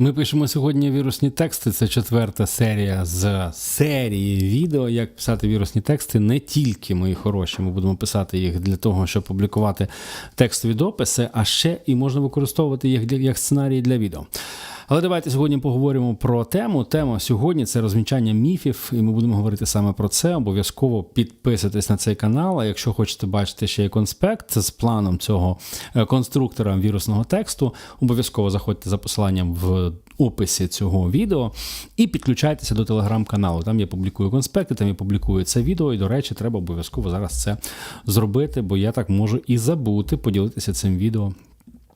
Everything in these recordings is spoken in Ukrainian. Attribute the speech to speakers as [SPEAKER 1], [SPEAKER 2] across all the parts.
[SPEAKER 1] Ми пишемо сьогодні вірусні тексти. Це четверта серія з серії відео, як писати вірусні тексти. Не тільки мої хороші. Ми будемо писати їх для того, щоб публікувати текстові дописи, а ще і можна використовувати їх як сценарії для відео. Але давайте сьогодні поговоримо про тему. Тема сьогодні це розвінчання міфів, і ми будемо говорити саме про це. Обов'язково підписуйтесь на цей канал. А якщо хочете бачити ще й конспект з планом цього е, конструктора вірусного тексту, обов'язково заходьте за посиланням в описі цього відео і підключайтеся до телеграм-каналу. Там я публікую конспекти, там я публікую це відео. І, до речі, треба обов'язково зараз це зробити, бо я так можу і забути поділитися цим відео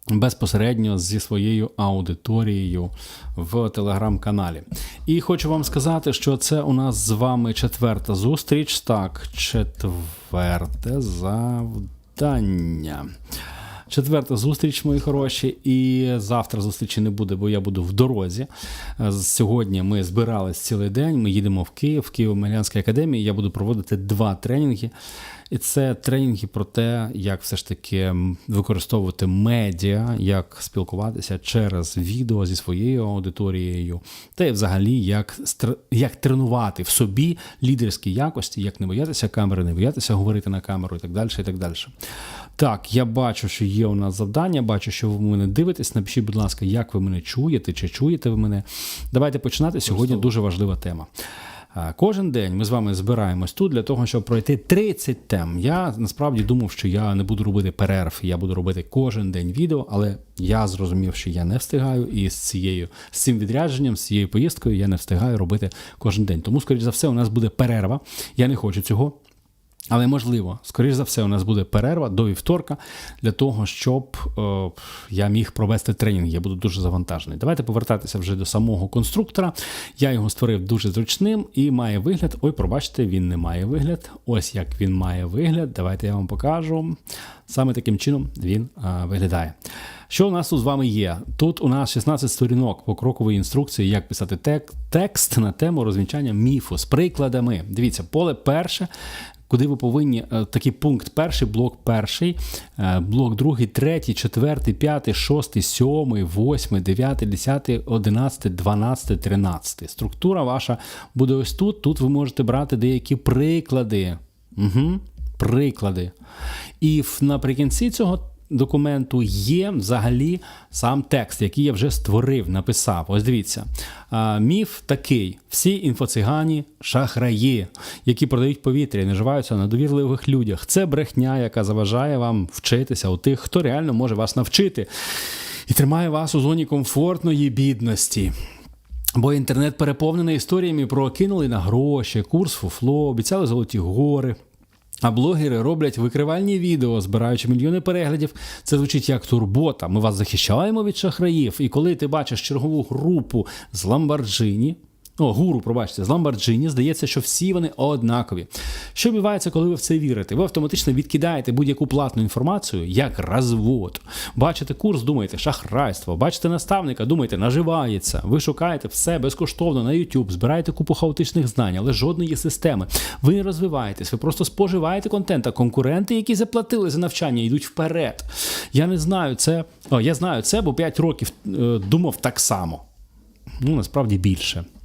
[SPEAKER 1] безпосередньо зі своєю аудиторією в телеграм-каналі. І хочу вам сказати, що це у нас з вами четверта зустріч. Так, четверте завдання. Четверта зустріч, мої хороші, і завтра зустрічі не буде, бо я буду в дорозі. Сьогодні ми збирались цілий день. Ми їдемо в Київ, в Києво-Могилянській академії. Я буду проводити два тренінги. І це тренінги про те, як все ж таки використовувати медіа, як спілкуватися через відео зі своєю аудиторією, та й взагалі як, як тренувати в собі лідерські якості, як не боятися камери, не боятися говорити на камеру і так далі. І так далі. Так, я бачу, що є у нас завдання, бачу, що ви мене дивитесь. Напишіть, будь ласка, як ви мене чуєте, чи чуєте ви мене. Давайте починати. Сьогодні дуже важлива тема. Кожен день ми з вами збираємось тут для того, щоб пройти 30 тем. Я насправді думав, що я не буду робити перерв, я буду робити кожен день відео, але я зрозумів, що я не встигаю, і з цією з цим відрядженням, з цією поїздкою я не встигаю робити кожен день. Тому, скоріш за все, у нас буде перерва. Я не хочу цього. Але можливо, скоріш за все, у нас буде перерва до вівторка для того, щоб е, я міг провести тренінг. Я буду дуже завантажений. Давайте повертатися вже до самого конструктора. Я його створив дуже зручним і має вигляд. Ой, пробачте, він не має вигляд. Ось як він має вигляд. Давайте я вам покажу. Саме таким чином він е, виглядає. Що у нас тут з вами є? Тут у нас 16 сторінок покрокової інструкції, як писати тек- текст на тему розвінчання міфу з прикладами. Дивіться, поле перше куди ви повинні е, такий пункт перший, блок перший, е, блок другий, третій, четвертий, п'ятий, шостий, сьомий, восьмий, дев'ятий, десятий, одинадцятий, дванадцятий, тринадцятий. Структура ваша буде ось тут. Тут ви можете брати деякі приклади. Угу. Приклади. І наприкінці цього документу є взагалі сам текст, який я вже створив, написав. Ось дивіться. Міф такий: всі інфоцигані шахраї, які продають повітря і наживаються на довірливих людях. Це брехня, яка заважає вам вчитися у тих, хто реально може вас навчити і тримає вас у зоні комфортної бідності. Бо інтернет переповнений історіями про кинули на гроші, курс фуфло, обіцяли золоті гори. А блогери роблять викривальні відео, збираючи мільйони переглядів. Це звучить як турбота. Ми вас захищаємо від шахраїв. І коли ти бачиш чергову групу з Ламборджині, о, гуру, пробачте, з Ламборджині, здається, що всі вони однакові. Що відбувається, коли ви в це вірите? Ви автоматично відкидаєте будь-яку платну інформацію як розвод. Бачите курс, думаєте, шахрайство. Бачите наставника, думаєте, наживається. Ви шукаєте все безкоштовно на YouTube, збираєте купу хаотичних знань, але жодної системи. Ви не розвиваєтесь, ви просто споживаєте контент, а конкуренти, які заплатили за навчання, йдуть вперед. Я не знаю це. О, я знаю це, бо 5 років е, думав так само. Ну, насправді більше.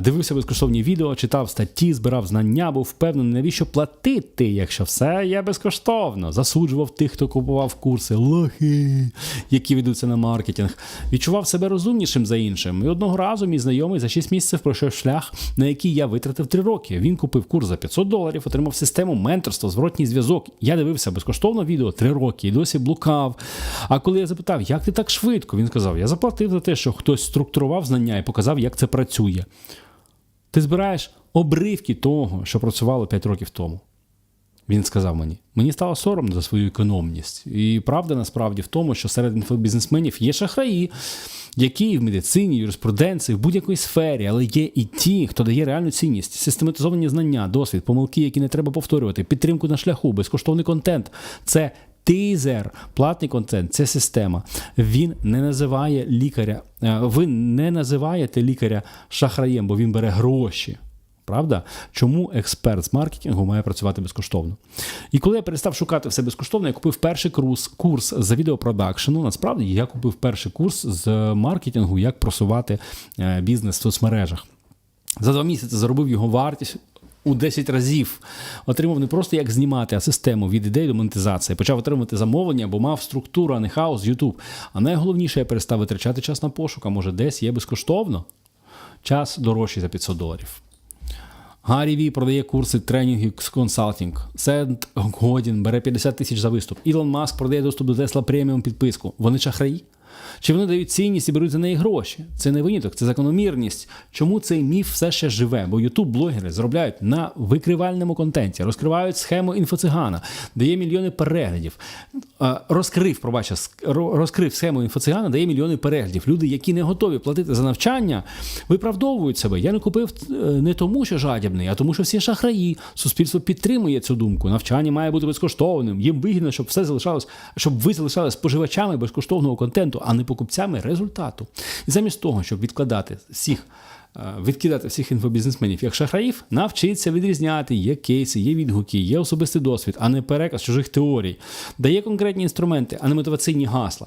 [SPEAKER 1] Дивився безкоштовні відео, читав статті, збирав знання, був впевнений, навіщо платити, якщо все є безкоштовно. Засуджував тих, хто купував курси, лохи, які ведуться на маркетинг. Відчував себе розумнішим за іншим. І одного разу мій знайомий за 6 місяців пройшов шлях, на який я витратив 3 роки. Він купив курс за 500 доларів, отримав систему менторства, зворотній зв'язок. Я дивився безкоштовно відео 3 роки і досі блукав. А коли я запитав, як ти так швидко, він сказав: я заплатив за те, що хтось структурував знання і показав, як це працює. Ти збираєш обривки того, що працювало 5 років тому. Він сказав мені: мені стало соромно за свою економність. І правда насправді в тому, що серед інфобізнесменів є шахраї, які в медицині, юриспруденції, в будь-якій сфері, але є і ті, хто дає реальну цінність, систематизовані знання, досвід, помилки, які не треба повторювати, підтримку на шляху, безкоштовний контент. Це Тизер, платний контент, це система. Він не називає лікаря. е, Ви не називаєте лікаря шахраєм, бо він бере гроші. правда? Чому експерт з маркетингу має працювати безкоштовно? І коли я перестав шукати все безкоштовно, я купив перший курс, курс з відеопродакшену. Насправді я купив перший курс з маркетингу, як просувати е, бізнес в соцмережах. За два місяці заробив його вартість. У 10 разів отримав не просто як знімати, а систему від ідей до монетизації. Почав отримувати замовлення, бо мав структуру, а не хаос YouTube. А найголовніше, я перестав витрачати час на пошук, а може десь є безкоштовно. Час дорожчий за 500 доларів. Гаррі Ві продає курси тренінгів з консалтинг. Сент Годін бере 50 тисяч за виступ. Ілон Маск продає доступ до Tesla преміум підписку. Вони шахраї? Чи вони дають цінність і беруть за неї гроші? Це не виняток, це закономірність. Чому цей міф все ще живе? Бо ютуб-блогери заробляють на викривальному контенті, розкривають схему інфоцигана, дає мільйони переглядів. Розкрив, пробачте, розкрив схему інфоцигана, дає мільйони переглядів. Люди, які не готові платити за навчання, виправдовують себе. Я не купив е, не тому, що жадібний, а тому, що всі шахраї. Суспільство підтримує цю думку. Навчання має бути безкоштовним. Їм вигідно, щоб все залишалось, щоб ви залишалися споживачами безкоштовного контенту, а не покупцями результату. І замість того, щоб відкладати всіх. е, Відкидати всіх інфобізнесменів як шахраїв, навчиться відрізняти, є кейси, є відгуки, є особистий досвід, а не переказ чужих теорій, дає конкретні інструменти, а не мотиваційні гасла.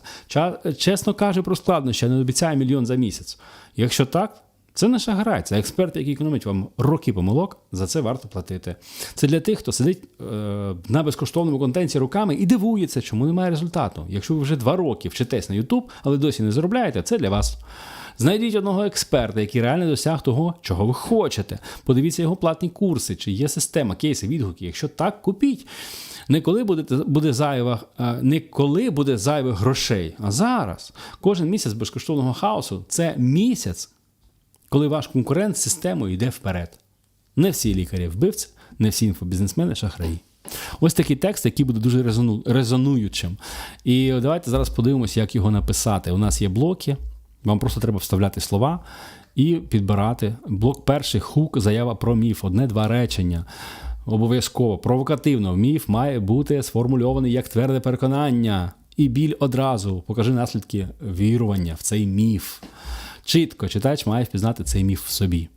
[SPEAKER 1] Чесно каже про складнощі, а не обіцяє мільйон за місяць. Якщо так, це не шахрай, це експерт, який економить вам роки помилок, за це варто платити. Це для тих, хто сидить е, на безкоштовному контенті руками і дивується, чому немає результату. Якщо ви вже два роки вчитесь на YouTube, але досі не заробляєте, це для вас. Знайдіть одного експерта, який реально досяг того, чого ви хочете. Подивіться його платні курси, чи є система, кейси, відгуки. Якщо так, купіть. Не коли буде, буде зайва, е, не коли буде зайвих грошей, а зараз. Кожен місяць безкоштовного хаосу це місяць, коли ваш конкурент з системою йде вперед. Не всі лікарі вбивці, не всі інфобізнесмени шахраї. Ось такий текст, який буде дуже резону, резонуючим. І давайте зараз подивимося, як його написати. У нас є блоки, вам просто треба вставляти слова і підбирати. Блок перший хук, заява про міф, одне-два речення. Обов'язково провокативно. Міф має бути сформульований як тверде переконання. І біль одразу. Покажи наслідки вірування в цей міф. Чітко читач має впізнати цей міф в собі.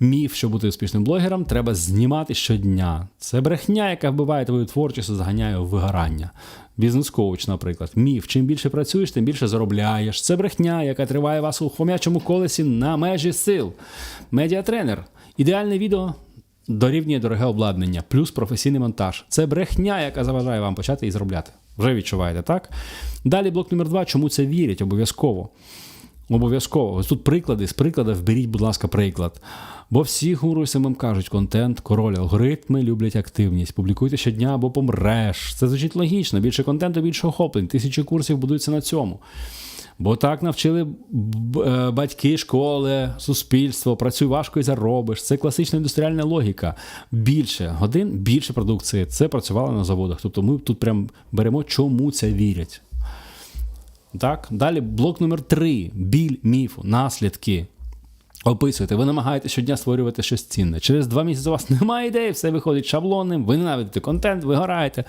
[SPEAKER 1] Міф, щоб бути успішним блогером, треба знімати щодня. Це брехня, яка вбиває твою творчість і заганяє у вигорання. Бізнес-коуч, наприклад. Міф. Чим більше працюєш, тим більше заробляєш. Це брехня, яка триває вас у хомячому колесі на межі сил. Медіатренер. Ідеальне відео дорівнює дороге обладнання, плюс професійний монтаж. Це брехня, яка заважає вам почати і заробляти. Вже відчуваєте, так? Далі блок номер два. Чому це вірять? Обов'язково. Обов'язково. Ось тут приклади. З прикладів беріть, будь ласка, приклад. Бо всі гуру самим кажуть, контент, король, алгоритми люблять активність. Публікуйте щодня або помреш. Це звучить логічно. Більше контенту, більше охоплень. Тисячі курсів будуються на цьому. Бо так навчили е, батьки, школи, суспільство, працюй важко і заробиш. Це класична індустріальна логіка. Більше годин, більше продукції. Це працювало на заводах. Тобто ми тут прям беремо, чому це вірять. Так, далі блок номер три: біль міфу, наслідки. Описуєте, ви намагаєтеся щодня створювати щось цінне. Через два місяці у вас немає ідеї, все виходить шаблонним, ви ненавидите контент, вигораєте.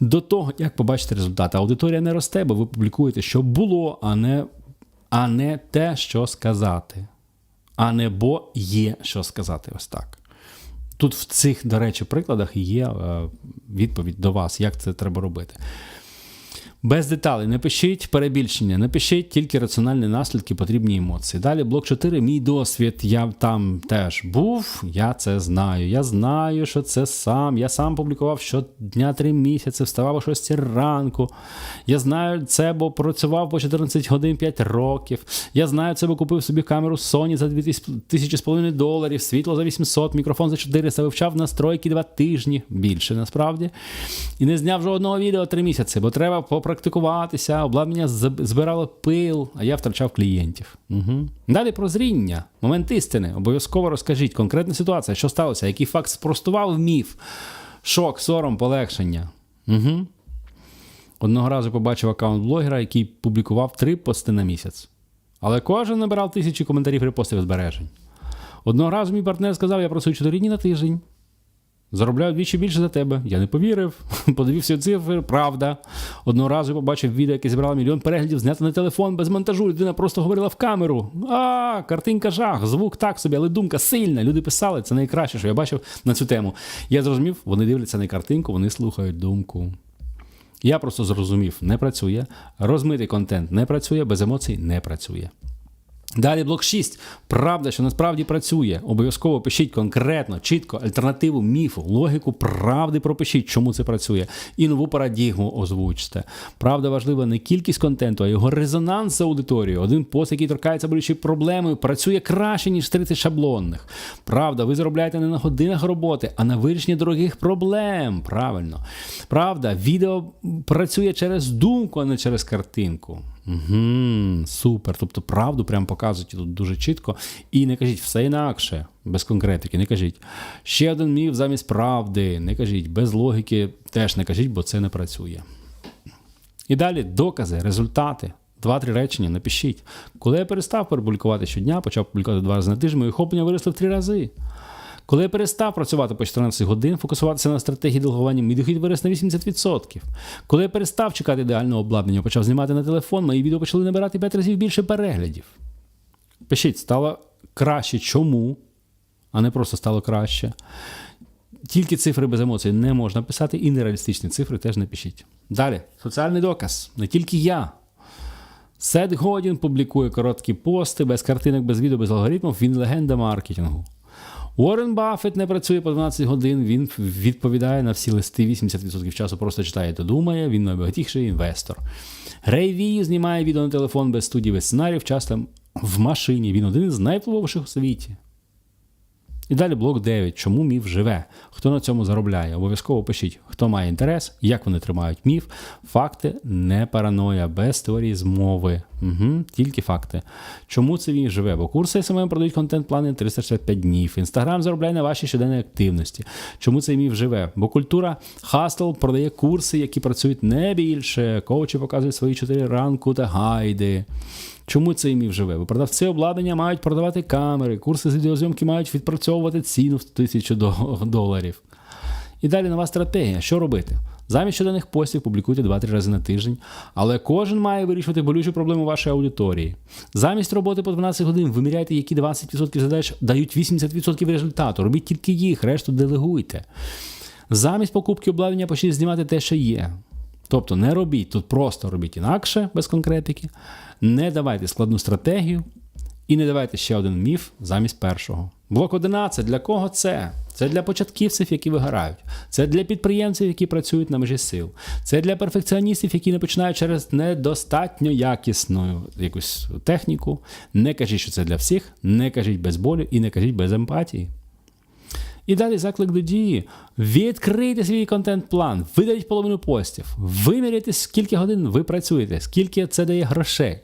[SPEAKER 1] До того, як побачите результати, аудиторія не росте, бо ви публікуєте, що було, а не, а не те, що сказати. А не бо є що сказати. Ось так. Тут в цих, до речі, прикладах є е, відповідь до вас, як це треба робити. Без деталей не пишіть перебільшення, не пишіть тільки раціональні наслідки, потрібні емоції. Далі блок 4. Мій досвід. Я там теж був, я це знаю. Я знаю, що це сам. Я сам публікував щодня 3 місяці, вставав о 6 ранку. Я знаю це, бо працював по 14 годин 5 років. Я знаю це, бо купив собі камеру Sony за 2000 з половиною доларів, світло за 800, мікрофон за 400, вивчав настройки 2 тижні, більше насправді. І не зняв жодного відео 3 місяці, бо треба попрактикуватися, обладнання збирало пил, а я втрачав клієнтів. Угу. Далі прозріння, момент істини. Обов'язково розкажіть конкретна ситуація, що сталося, який факт спростував міф, шок, сором, полегшення. Угу. Одного разу побачив аккаунт блогера, який публікував три пости на місяць. Але кожен набирав тисячі коментарів репостів збережень. Одного разу мій партнер сказав, я працюю 4 дні на тиждень. Заробляю двічі більше за тебе. Я не повірив. Подивився цифри, правда. Одного разу побачив відео, яке зібрало мільйон переглядів, знято на телефон без монтажу. Людина просто говорила в камеру. А, картинка жах, звук так собі, але думка сильна. Люди писали, це найкраще, що я бачив на цю тему. Я зрозумів, вони дивляться на картинку, вони слухають думку. Я просто зрозумів, не працює. Розмитий контент не працює, без емоцій не працює. Далі блок 6. Правда, що насправді працює. Обов'язково пишіть конкретно, чітко, альтернативу, міфу, логіку правди пропишіть, чому це працює. І нову парадігму озвучте. Правда, важлива не кількість контенту, а його резонанс з аудиторією. Один пост, який торкається болючої проблеми, працює краще, ніж 30 шаблонних. Правда, ви заробляєте не на годинах роботи, а на вирішенні дорогих проблем. Правильно. Правда, відео працює через думку, а не через картинку. Угу, Супер. Тобто правду прям показують тут дуже чітко. І не кажіть все інакше, без конкретики, не кажіть. Ще один міф замість правди. Не кажіть, без логіки теж не кажіть, бо це не працює. І далі докази, результати. Два-три речення напишіть. Коли я перестав публікувати щодня, почав публікувати два рази на тиждень, мої охоплення виросли в три рази. Коли я перестав працювати по 14 годин, фокусуватися на стратегії делегування, мій дохід виріс на 80%. Коли я перестав чекати ідеального обладнання, почав знімати на телефон, мої відео почали набирати 5 разів більше переглядів. Пишіть, стало краще чому, а не просто стало краще. Тільки цифри без емоцій не можна писати, і нереалістичні цифри теж не пишіть. Далі, соціальний доказ. Не тільки я. Сет Годін публікує короткі пости без картинок, без відео, без алгоритмів. Він легенда маркетингу. Уоррен Баффет не працює по 12 годин, він відповідає на всі листи 80% часу, просто читає та думає, він найбагатіший інвестор. Рей Ві знімає відео на телефон без студії, без сценаріїв, часто в машині. Він один з найвпливовіших у світі. І далі блок 9. Чому міф живе? Хто на цьому заробляє? Обов'язково пишіть, хто має інтерес, як вони тримають міф. Факти не параноя, без теорії змови. Угу, Тільки факти. Чому це він живе? Бо курси СММ продають контент-плани 365 днів. Інстаграм заробляє на вашій щоденній активності. Чому цей міф живе? Бо культура Хастл продає курси, які працюють не більше. Коучі показують свої 4 ранку та гайди. Чому цей міф живе? Бо продавці обладнання мають продавати камери, курси з відеозйомки мають відпрацьовувати ціну в тисячу доларів. І далі нова стратегія. Що робити? Замість щоденних постів публікуйте 2-3 рази на тиждень, але кожен має вирішувати болючу проблему вашої аудиторії. Замість роботи по 12 годин виміряйте, які 20% задач дають 80% результату. Робіть тільки їх, решту делегуйте. Замість покупки обладнання почніть знімати те, що є. Тобто не робіть тут просто робіть інакше, без конкретики, не давайте складну стратегію і не давайте ще один міф замість першого. Блок 11. Для кого це? Це для початківців, які вигорають. Це для підприємців, які працюють на межі сил. Це для перфекціоністів, які не починають через недостатньо якісну якусь техніку. Не кажіть, що це для всіх, не кажіть без болю і не кажіть без емпатії. І далі заклик до дії. Відкрийте свій контент-план, видаліть половину постів, виміряйте, скільки годин ви працюєте, скільки це дає грошей.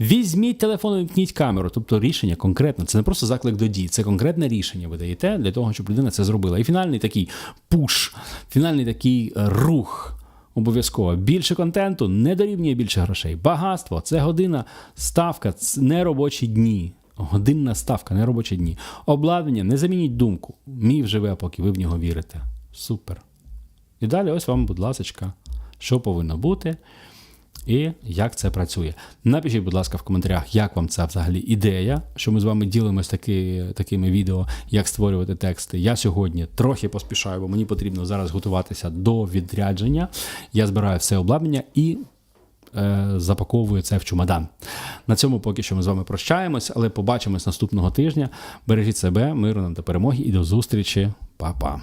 [SPEAKER 1] Візьміть телефон, вімкніть камеру. Тобто рішення конкретно, це не просто заклик до дії, це конкретне рішення ви даєте для того, щоб людина це зробила. І фінальний такий пуш, фінальний такий рух. Обов'язково більше контенту не дорівнює більше грошей. Багатство це година, ставка, це робочі дні. Годинна ставка, не робочі дні. Обладнання, не замініть думку. Міф живе, поки ви в нього вірите. Супер. І далі, ось вам, будь ласка, що повинно бути і як це працює. Напишіть, будь ласка, в коментарях, як вам ця взагалі ідея, що ми з вами ділимось таки, такими відео, як створювати тексти. Я сьогодні трохи поспішаю, бо мені потрібно зараз готуватися до відрядження. Я збираю все обладнання і запаковую це в чумадан. На цьому поки що ми з вами прощаємось, але побачимось наступного тижня. Бережіть себе, миру нам та перемоги і до зустрічі, Па-па.